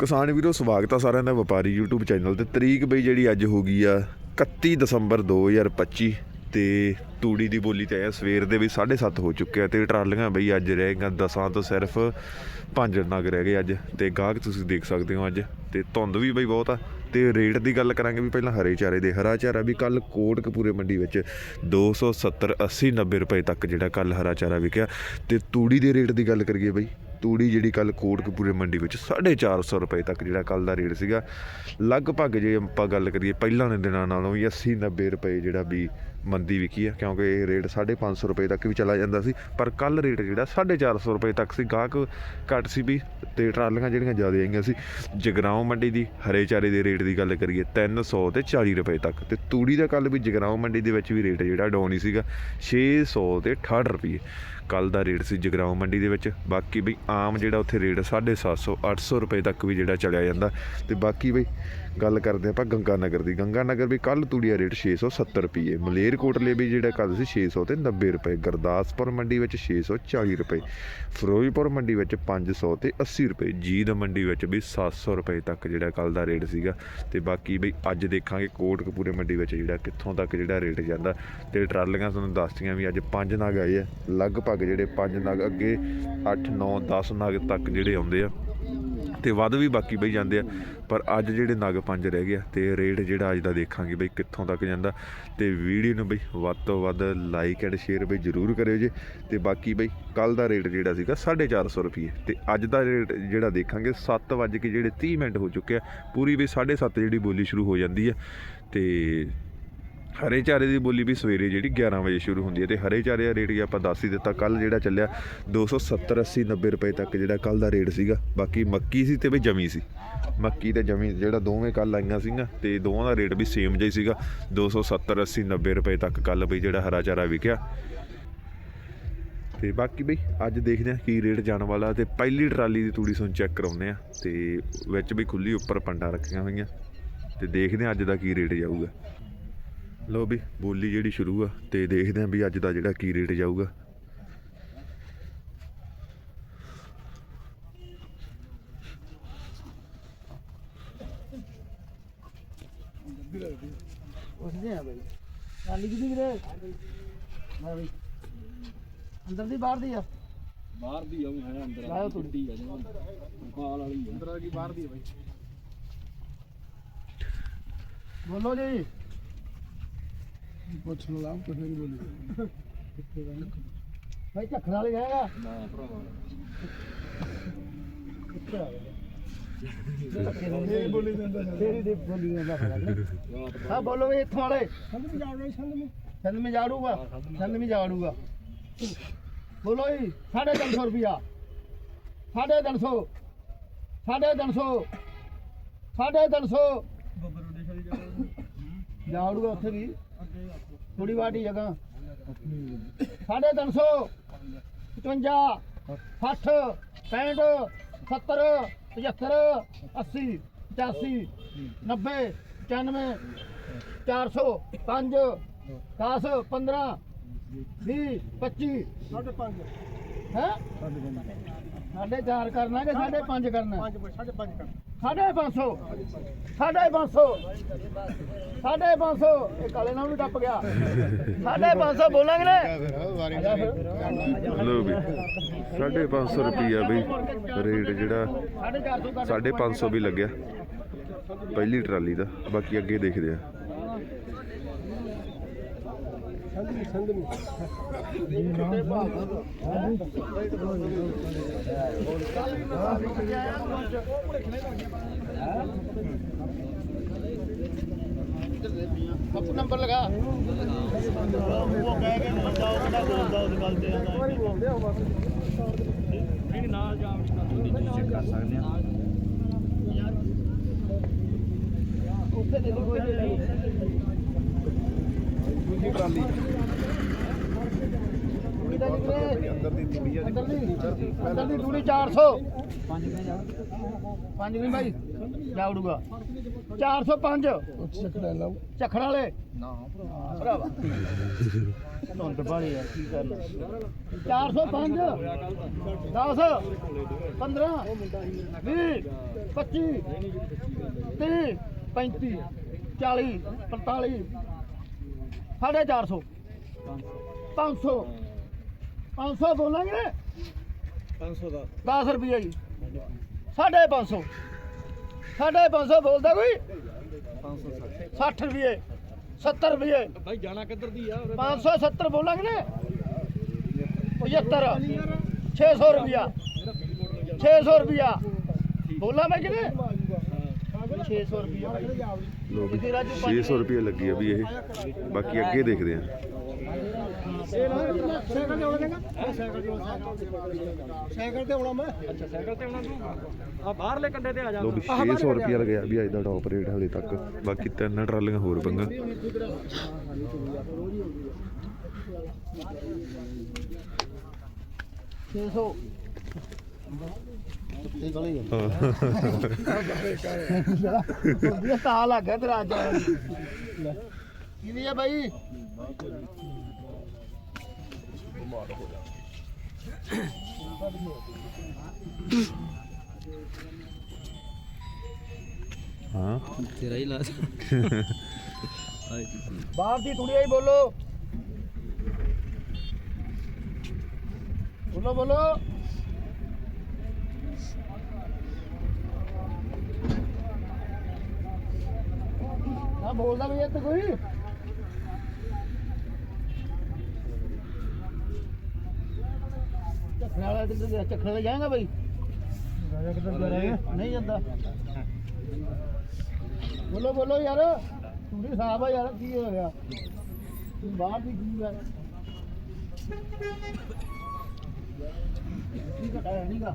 ਕਿਸਾਨ ਵੀਰੋ, ਸਵਾਗਤ ਆ ਸਾਰਿਆਂ ਦਾ ਵਪਾਰੀ YouTube ਚੈਨਲ ਤੇ। ਤਰੀਕ ਬਈ ਜਿਹੜੀ ਅੱਜ ਹੋ ਗਈ ਆ 31 ਦਸੰਬਰ 2025 ਤੇ ਤੂੜੀ ਦੀ ਬੋਲੀ ਤੇ ਆਇਆ, ਸਵੇਰ ਦੇ ਵੀ 7:30 ਹੋ ਚੁੱਕਿਆ ਆ ਤੇ ਟਰਾਲੀਆਂ ਬਈ ਅੱਜ ਰਹਿ ਗਈਆਂ, ਦਸਾਂ ਤੋਂ ਸਿਰਫ ਪੰਜ ਨਗ ਰਹਿ ਗਏ ਅੱਜ ਤੇ ਗਾਹਕ ਤੁਸੀਂ ਦੇਖ ਸਕਦੇ ਹੋ ਅੱਜ ਤੇ ਧੁੰਦ ਵੀ ਬਈ ਬਹੁਤ ਆ ਤੇ ਰੇਟ ਦੀ ਗੱਲ ਕਰਾਂਗੇ ਵੀ ਪਹਿਲਾਂ ਹਰੇ ਚਾਰੇ ਦੇ, ਹਰਾ ਚਾਰਾ ਵੀ ਕੱਲ ਕੋਟਕਪੂਰੇ ਮੰਡੀ ਵਿੱਚ 270 80 90 ਰੁਪਏ ਤੱਕ ਜਿਹੜਾ ਕੱਲ ਹਰਾ ਚਾਰਾ ਵਿਕਿਆ ਤੇ ਤੂੜੀ ਦੇ ਰੇਟ ਦੀ ਗੱਲ ਕਰੀਏ ਬਈ, ਤੂੜੀ ਜਿਹੜੀ ਕੱਲ ਕੋਟਕਪੂਰੇ ਮੰਡੀ ਵਿੱਚ 450 ਰੁਪਏ ਤੱਕ ਜਿਹੜਾ ਕੱਲ ਦਾ ਰੇਟ ਸੀਗਾ, ਲਗਭਗ ਜੇ ਆਪਾਂ ਗੱਲ ਕਰੀਏ ਪਹਿਲਾਂ ਦੇ ਦਿਨਾਂ ਨਾਲੋਂ ਵੀ 80 90 ਰੁਪਏ ਜਿਹੜਾ ਵੀ ਮੰਦੀ ਵਿਕੀ ਆ, ਕਿਉਂਕਿ ਇਹ ਰੇਟ 550 ਰੁਪਏ ਤੱਕ ਵੀ ਚਲਾ ਜਾਂਦਾ ਸੀ, ਪਰ ਕੱਲ ਰੇਟ ਜਿਹੜਾ 450 ਰੁਪਏ ਤੱਕ ਸੀ, ਗਾਹਕ ਘੱਟ ਸੀ ਵੀ ਤੇ ਟਰਾਲੀਆਂ ਜਿਹੜੀਆਂ ਜ਼ਿਆਦਾ ਆਈਆਂ ਸੀ। ਜਗਰਾਉਂ ਮੰਡੀ ਦੀ ਹਰੇ ਚਾਰੇ ਦੇ ਰੇਟ ਦੀ ਗੱਲ ਕਰੀਏ 300 ਤੇ 40 ਰੁਪਏ ਤੱਕ। ਤੇ ਤੂੜੀ ਦਾ ਕੱਲ ਵੀ ਜਗਰਾਉਂ ਮੰਡੀ ਦੇ ਵਿੱਚ ਵੀ ਰੇਟ ਜਿਹੜਾ ਡਾਊਨ ਹੀ ਸੀਗਾ 600 ਤੇ 68 ਰੁਪਏ। ਕੱਲ ਦਾ ਰੇਟ ਸੀ ਜਗਰਾਉਂ ਮੰਡੀ ਦੇ ਵਿੱਚ। ਬਾਕੀ ਬਈ ਆਮ ਜਿਹੜਾ ਉੱਥੇ ਰੇਟ 750 800 ਰੁਪਏ ਤੱਕ ਵੀ ਜਿਹੜਾ ਚਲਿਆ ਜਾਂਦਾ। ਤੇ ਬਾਕੀ ਬਈ ਗੱਲ ਕਰਦੇ ਆਪਾਂ ਗੰਗਾ ਨਗਰ ਦੀ ਗੰਗਾ ਨਗਰ ਵੀ ਕੱਲ ਤੂੜੀ ਦਾ ਰੇਟ 670 ਰੁਪਏ ਮਲੇਰਕੋਟਲੇ ਵੀ ਜਿਹੜਾ ਕੱਲ ਸੀ 600 ਤੇ 90 ਰੁਪਏ। ਗੁਰਦਾਸਪੁਰ ਮੰਡੀ ਵਿੱਚ 640 ਰੁਪਏ। ਫਿਰੋਜ਼ਪੁਰ ਮੰਡੀ ਵਿੱਚ 500 ਤੇ 80 ਰੁਪਏ। ਜੀਦ ਮੰਡੀ ਵਿੱਚ ਵੀ 700 ਰੁਪਏ ਤੱਕ ਜਿਹੜਾ ਕੱਲ ਦਾ ਰੇਟ ਸੀਗਾ। ਤੇ ਬਾਕੀ ਬਈ ਅੱਜ ਦੇਖਾਂਗੇ ਕੋਟਕਪੂਰੇ ਮੰਡੀ ਵਿੱਚ ਜਿਹੜਾ ਕਿੱਥੋਂ ਤੱਕ ਜਿਹੜਾ ਰੇਟ ਜਾਂਦਾ। ਤੇ ਟਰਾਲੀਆਂ ਤੁਹਾਨੂੰ ਦੱਸਤੀਆਂ ਵੀ ਅੱਜ ਪੰਜ ਨਗ ਆਏ ਆ। ਲਗਭਗ ਜਿਹੜੇ ਪੰਜ ਨਗ ਅੱਗੇ 8 9 10 ਨਗ ਤੱਕ ਜਿਹੜੇ ਆਉਂਦੇ ਆ ਤੇ ਵੱਧ ਵੀ ਬਾਕੀ ਬਈ ਜਾਂਦੇ ਆ, ਪਰ ਅੱਜ ਜਿਹੜੇ ਨਗ ਪੰਜ ਰਹਿ ਗਿਆ ਤੇ ਰੇਟ ਜਿਹੜਾ ਅੱਜ ਦਾ ਦੇਖਾਂਗੇ ਬਈ ਕਿੱਥੋਂ ਤੱਕ ਜਾਂਦਾ ਤੇ ਵੀਡੀਓ ਨੂੰ ਬਈ ਵੱਧ ਤੋਂ ਵੱਧ ਲਾਈਕ ਐਂਡ ਸ਼ੇਅਰ ਬਈ ਜਰੂਰ ਕਰਿਓ ਜੇ ਤੇ ਬਾਕੀ ਬਈ ਕੱਲ ਦਾ ਰੇਟ ਜਿਹੜਾ ਸੀਗਾ 450 ਰੁਪਏ ਤੇ ਅੱਜ ਦਾ ਰੇਟ ਜਿਹੜਾ ਦੇਖਾਂਗੇ 7 ਵਜੇ ਕੇ ਜਿਹੜੇ 30 ਮਿੰਟ ਹੋ ਚੁੱਕੇ ਆ, ਪੂਰੀ ਵੀ 7:30 ਜਿਹੜੀ ਬੋਲੀ ਸ਼ੁਰੂ ਹੋ ਜਾਂਦੀ ਆ ਤੇ ਹਰੇ ਚਾਰੇ ਦੀ ਬੋਲੀ ਵੀ ਸਵੇਰੇ ਜਿਹੜੀ 11 ਵਜੇ ਸ਼ੁਰੂ ਹੁੰਦੀ ਹੈ ਤੇ ਹਰੇ ਚਾਰੇ ਦਾ ਰੇਟ ਵੀ ਆਪਾਂ ਦੱਸ ਹੀ ਦਿੱਤਾ ਕੱਲ ਜਿਹੜਾ ਚੱਲਿਆ 270 80 90 ਰੁਪਏ ਤੱਕ ਜਿਹੜਾ ਕੱਲ ਦਾ ਰੇਟ ਸੀਗਾ, ਬਾਕੀ ਮੱਕੀ ਸੀ ਤੇ ਵੀ ਜਮੀ ਸੀ। ਮੱਕੀ ਤੇ ਜਮੀ, ਜਿਹੜਾ ਦੋਵੇਂ ਕੱਲ ਆਈਆਂ ਸੀਗੀਆਂ ਤੇ ਦੋਵਾਂ ਦਾ ਰੇਟ ਵੀ ਸੇਮ ਜਿਹਾ ਹੀ ਸੀਗਾ 270 80 90 ਰੁਪਏ ਤੱਕ ਕੱਲ ਬਈ ਜਿਹੜਾ ਹਰਾ ਚਾਰਾ ਵਿਕਿਆ। ਤੇ ਬਾਕੀ ਬਈ, ਅੱਜ ਦੇਖਦੇ ਆ ਕੀ ਰੇਟ ਜਾਣ ਵਾਲਾ ਤੇ ਪਹਿਲੀ ਟਰਾਲੀ ਦੀ ਤੂੜੀ ਸੁਣ ਚੈੱਕ ਕਰਾਉਂਦੇ ਆ ਤੇ ਵਿੱਚ ਵੀ ਖੁੱਲੀ ਉੱਪਰ ਪੰਡਾ ਰੱਖੀਆਂ ਹੋਈਆਂ ਤੇ ਦੇਖਦੇ ਆ ਅੱਜ ਦਾ ਕੀ ਰੇਟ ਜਾਊਗਾ। ਲੋ ਵੀ ਬੋਲੀ ਜਿਹੜੀ ਸ਼ੁਰੂ ਆ ਤੇ ਦੇਖਦੇ ਆਂ ਵੀ ਅੱਜ ਦਾ ਜਿਹੜਾ ਕੀ ਰੇਟ ਜਾਊਗਾ। ਪੁੱਛਦੇ ਆ ਬਈ। ਟਾਲੀ ਕਿਦੀ ਵੀਰੇ। ਹਾਂ ਬਈ। ਅੰਦਰ ਦੀ ਬਾਹਰ ਦੀ ਆ। ਬਾਹਰ ਦੀ ਆਉਂ ਹੈ ਅੰਦਰ ਲਾਓ ਥੋੜੀ। ਆ ਜਮਾਂ। ਵਾਲੀ ਆ। ਅੰਦਰ ਕੀ ਬਾਹਰ ਦੀ ਆ ਬਈ। ਬੋਲੋ ਜੀ। ਪੁੱਛ ਨਹੀਂ ਬੋਲੀ ਭਾਈ ਝੱਖਣ ਵਾਲੇ ਜਾਏਗਾ ਨਾ ਭਰਾਵਾ ਕਿੱਥੇ ਆ ਗਿਆ ਇਹ ਬੋਲੀ ਦਿੰਦਾ ਤੇਰੀ ਦੇ ਬੋਲੀ ਦਿੰਦਾ ਹਾਂ ਬੋਲੋ ਵੀ ਇੱਥੋਂ ਵਾਲੇ। ਸੰਦ ਮੇ ਜਾੜੂਗਾ ਸੰਦ ਮੇ ਸੰਦ ਮੇ ਜਾੜੂਗਾ ਸੰਦ ਮੇ ਜਾੜੂਗਾ ਬੋਲੋ ਜੀ 350 ਰੁਪਿਆ 350 350 350 ਜਾੜੂਗਾ ਉੱਥੇ ਵੀ। ਥੋੜੀ ਵਾਟੀ ਜਗ੍ਹਾ। 350 55 60 65 70 75 80 85 90 95 400 5 10 15 20 25 ਸਾਢੇ 5 ਹੈ? ਸਾਢੇ 4 ਕਰਨਾ ਕਿ ਸਾਢੇ 5 ਕਰਨਾ? ਸਾਢੇ 5 ਕਰਨਾ। ਸਾਢੇ 500 ਸਾਢੇ 500 ਸਾਢੇ 500 ਇਹ ਕਾਲੇ ਨਾਲ ਵੀ ਟੱਪ ਗਿਆ। ਸਾਢੇ 500 ਬੋਲਾਂਗੇ ਨੇ। ਲੋ ਵੀ 550 ਰੁਪਈਆ ਬਈ ਰੇਟ ਜਿਹੜਾ ਸਾਢੇ 400 ਕਰ 550 ਵੀ ਲੱਗਿਆ। ਪਹਿਲੀ ਟਰਾਲੀ ਦਾ ਬਾਕੀ ਅੱਗੇ ਦੇਖਦੇ ਆ। ਪੱਪੂ ਨੰਬਰ ਲਗਾ ਉਹ ਕਹਿ ਕੇ ਬੰਦਾ ਕਿਹੜਾ ਬੋਲਦਾ ਉਸ ਗੱਲ ਤੇ ਨਹੀਂ। ਨਾਲ ਜਾਮ ਚੈੱਕ ਕਰ ਸਕਦੇ ਆ ਉੱਥੇ ਦੇ ਕੋਈ ਨਹੀਂ ਦੂਜੀ ਟਰਾਲੀ ਅੰਦਰ ਦੀ ਅੰਦਰ ਦੀ ਅੰਦਰ ਦੀ ਤੂੜੀ 400 ਪੰਜ ਨਹੀਂ ਭਾਈ ਜਾਉੜੂਗਾ 405 ਚੱਖੜ ਵਾਲੇ ਨਾ ਭਰਾਵਾ। ਧੁੰਦ ਬਾਲੀ ਆ ਕੀ ਕਰਨਾ 405 10 15 20 25 30 35 40 45 ਸਾਢੇ 400 500 500 ਬੋਲਾਂਗੇ? 500 ਦਾ। 10 ਰੁਪਏ ਜੀ। ਸਾਢੇ 500 ਸਾਢੇ 500 ਬੋਲਦਾ ਕੋਈ? 60 ਰੁਪਏ 70 ਰੁਪਏ ਭਾਈ ਜਾਣਾ ਕਿੱਧਰ ਦੀ ਆ? 570 ਬੋਲਾਂਗੇ ਨੇ? 75 600 ਰੁਪਿਆ 600 ਰੁਪਿਆ ਬੋਲਾਂ ਮੈਂ ਕਿਨੇ 600 ਰੁਪਿਆ ਲੋ ਵੀ 600 ਰੁਪਏ ਲੱਗੀ ਆ ਵੀ ਇਹ। ਬਾਕੀ ਅੱਗੇ ਦੇਖਦੇ ਆ। ਸਾਈਕਲ ਤੇ ਆਉਣਾ ਸਾਈਕਲ ਤੇ ਆਉਣਾ ਮੈਂ ਅੱਛਾ ਸਾਈਕਲ ਤੇ ਆਉਣਾ ਤੂੰ ਆ ਬਾਹਰਲੇ ਕੰਡੇ ਤੇ ਆ ਜਾ ਲੋ ਵੀ 600 ਰੁਪਏ ਲੱਗਿਆ ਵੀ ਅੱਜ ਦਾ ਟੌਪ ਰੇਟ ਹਲੇ ਤੱਕ। ਬਾਕੀ ਤਿੰਨ ਟਰਾਲੀਆਂ ਹੋਰ ਪੰਗਾ। 600 ਇਹ ਤਾਂ ਲੱਗ ਗਿਆ ਤੇਰਾ ਅੱਜ। ਕਿਹਦੀ ਹੈ ਬਾਈ? ਹਾਂ ਤੇਰਾ ਹੀ ਲਾਸ ਬਾਹਰ ਦੀ ਤੁੜੀਆ ਹੀ ਬੋਲੋ ਬੋਲੋ ਬੋਲੋ ਹਾਂ ਬੋਲਦਾ ਵੀ ਇੱਥੇ ਕੋਈ ਚੱਖਣਾ ਵਾਲਾ ਤੇ ਚੱਖਣਾ ਤੇ ਜਾਏਗਾ ਬਈ। ਨਹੀਂ ਜਾਂਦਾ। ਬੋਲੋ ਬੋਲੋ ਯਾਰ। ਤੁੰਡੀ ਸਾਹਬ ਆ ਯਾਰ ਕੀ ਹੋ ਗਿਆ? ਤੂੰ ਬਾਹਰ ਦੀ ਕੀ ਗੱਲ ਕੀ ਘਟਾਇਆ ਨਹੀਂਗਾ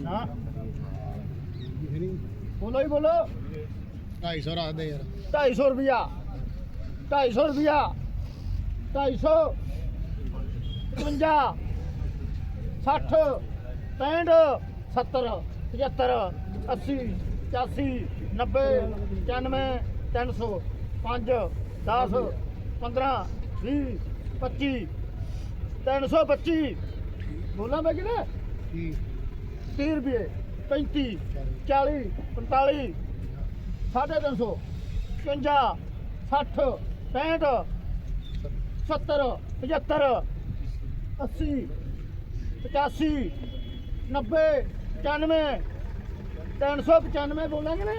ਨਾ। ਬੋਲੋ ਹੀ ਬੋਲੋ। 250 ਰੱਖ ਦੇ ਯਾਰ। 250 ਰੁਪਿਆ 250 ਰੁਪਿਆ 250 55 60 65 70 75 80 85 90 95 300 5 10 15 20 25 325 ਬੋਲਾਂ ਮੈਂ ਕਿਨੇ 30 ਰੁਪਏ 35 40 45 ਸਾਢੇ ਤਿੰਨ ਸੌ 55 60 65 70 75 80 85 90 95 395 ਬੋਲਾਂਗੇ ਨਾ।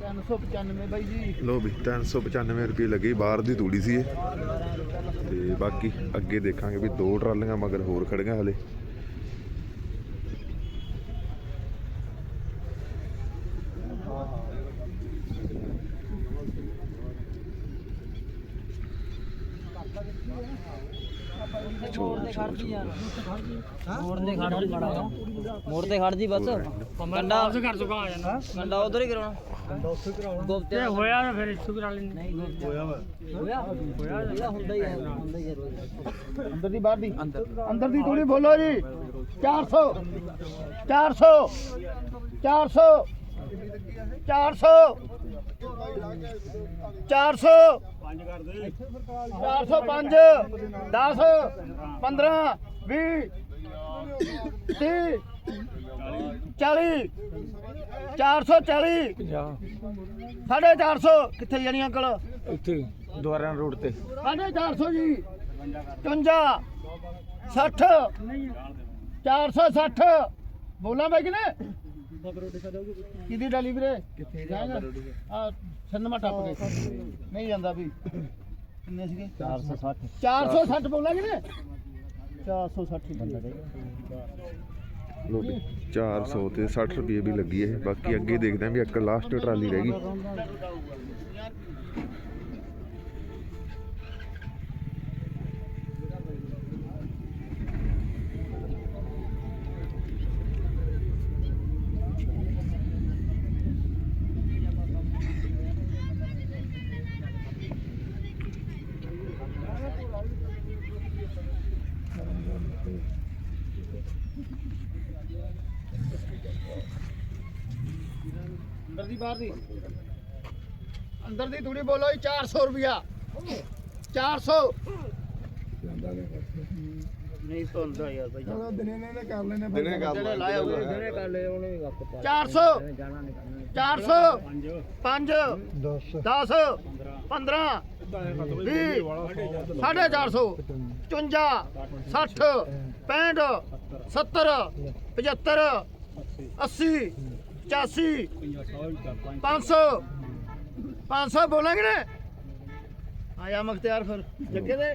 395 ਬਾਈ ਜੀ। ਲੋ ਵੀ 395 ਰੁਪਏ ਲੱਗੇ, ਬਾਹਰ ਦੀ ਤੂੜੀ ਸੀ ਇਹ। ਤੇ ਬਾਕੀ ਅੱਗੇ ਦੇਖਾਂਗੇ ਵੀ ਦੋ ਟਰਾਲੀਆਂ ਮਗਰ ਹੋਰ ਖੜੀਆਂ ਹਲੇ। ਮੋੜ ਤੇ ਖੜ ਜੀ ਮਾੜਾ ਮੋੜ ਤੇ ਖੜ ਜੀ ਬਸ। ਕੰਡਾ ਵਾਪਸ ਕਰ ਚੁੱਕਾ ਆ ਜਾਣਾ। ਕੰਡਾ ਉਧਰ ਹੀ ਕਰਾਉਣਾ। ਗੁਪਤੇ ਹੋਇਆ ਤਾਂ ਫਿਰ ਇੱਥੋਂ ਕਰਾ ਲੈਂਦੇ। ਨਹੀਂ ਹੋਇਆ ਹੋਇਆ? ਹੋਇਆ ਹੁੰਦਾ ਹੀ ਹੈ ਹੁੰਦਾ। ਹੀ ਹੈ। ਅੰਦਰ ਦੀ ਬਾਹਰ ਦੀ। ਅੰਦਰ। ਅੰਦਰ ਦੀ ਥੋੜੀ ਬੋਲੋ ਜੀ। 400 400 400 400 400 405 10 15 20 30 40 440 ਸਾਢੇ 400 ਕਿੱਥੇ ਜਾਣੀ ਅੰਕਲ? ਇੱਥੇ ਦੁਆਰਾ ਰੋਡ ਤੇ। ਸਾਢੇ 400 ਜੀ। 55 60 460 ਬੋਲਾਂ ਬਾਈ ਕਿਨੇ ਕਿਹਦੀ ਡਾਲੀ ਵੀਰੇ? ਕਿੱਥੇ ਜਾਏਗਾ ਆ ਛੰਨਮਾ ਟੱਪ ਕੇ। ਨਹੀਂ ਜਾਂਦਾ ਵੀ। ਕਿੰਨੇ ਸੀਗੇ? 460 460 ਬੋਲਾਂ ਕਿਨੇ 460 ਬੰਦਾ ਦੇ। ਲੋ ਵੀ 400 ਤੇ 60 ਰੁਪਏ ਵੀ ਲੱਗੀ ਇਹ। ਬਾਕੀ ਅੱਗੇ ਦੇਖਦੇ ਆਂ ਵੀ ਇੱਕ ਲਾਸਟ ਟਰਾਲੀ ਰਹਿ ਗਈ। ਦੀ ਬਾਹਰ ਦੀ। ਅੰਦਰ ਦੀ ਤੂੜੀ ਬੋਲੋ ਜੀ 400 ਰੁਪਿਆ 400 ਨਹੀਂ ਸੁਣਦਾ ਯਾਰ ਭਾਈ ਚਲੋ ਦਿਨੇ ਨੇ ਕਰ ਲੈਨੇ ਦਿਨੇ ਕਰ ਜਿਹੜੇ ਲਾਇਆ ਹੋਇਆ ਜਿਹੜੇ ਕਰ ਲਏ ਉਹਨੇ ਵੀ ਵਕਤ ਪਾ 400 ਜਾਣਾ ਨਹੀਂ ਕਰਨਾ। 400 ਪੰਜ। 5 10 10 15 20 450 55 60 65 70 75 80 85 500 500 ਬੋਲਾਂਗੇ ਨੇ ਆਇਆ ਮਖਤਿਆਰ ਫਿਰ, ਜੱਗੇ ਦੇ।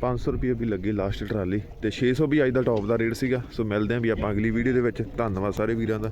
500 ਰੁਪਏ ਵੀ ਲੱਗੇ ਲਾਸਟ ਟਰਾਲੀ ਤੇ 600 ਵੀ ਅੱਜ ਦਾ ਟੌਪ ਦਾ ਰੇਟ ਸੀਗਾ। ਸੋ ਮਿਲਦੇ ਆਂ ਵੀ ਆਪਾਂ ਅਗਲੀ ਵੀਡੀਓ ਦੇ ਵਿੱਚ। ਧੰਨਵਾਦ ਸਾਰੇ ਵੀਰਾਂ ਦਾ।